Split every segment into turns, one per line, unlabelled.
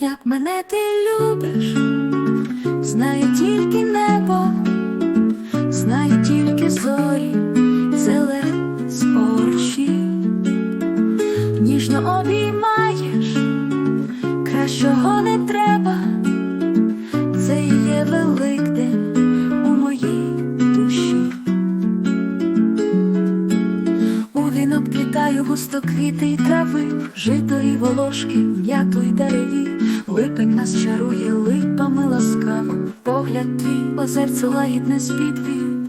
Як мене ти любиш, знає тільки небо, знає тільки зорі, зелень з порші, ніжно обіймаєш, кращого не треба, густо квіти й трави, жито і волошки, м'яту й дереві, липень нас чарує липами ласкаво, погляд твій озерцю лагідне спідвів.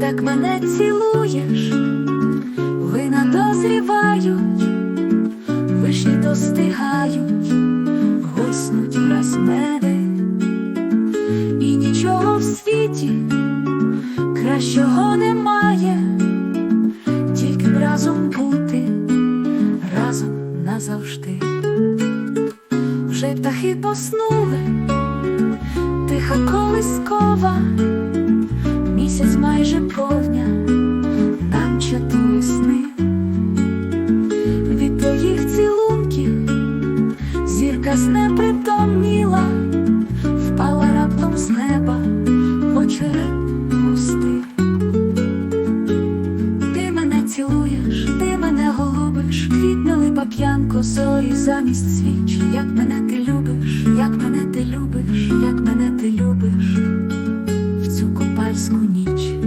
Так мене цілуєш, вина дозрівають, вишні достигають, гуснуть враз мене, і нічого в світі кращого немає назавжди. Вже птахи поснули, тиха колискова, місяць майже повня, нам чатує сни. Від твоїх цілунків зірка знепритомніла, впала раптом з неба в очерет. Ти мене цілуєш, ти мене голубиш, квітне п'янко зорі замість свіч. Як мене ти любиш, як мене ти любиш, як мене ти любиш в цю купальську ніч.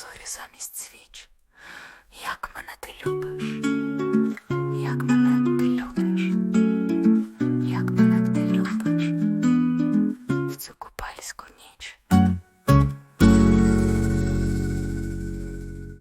Зорі замість свіч. Як мене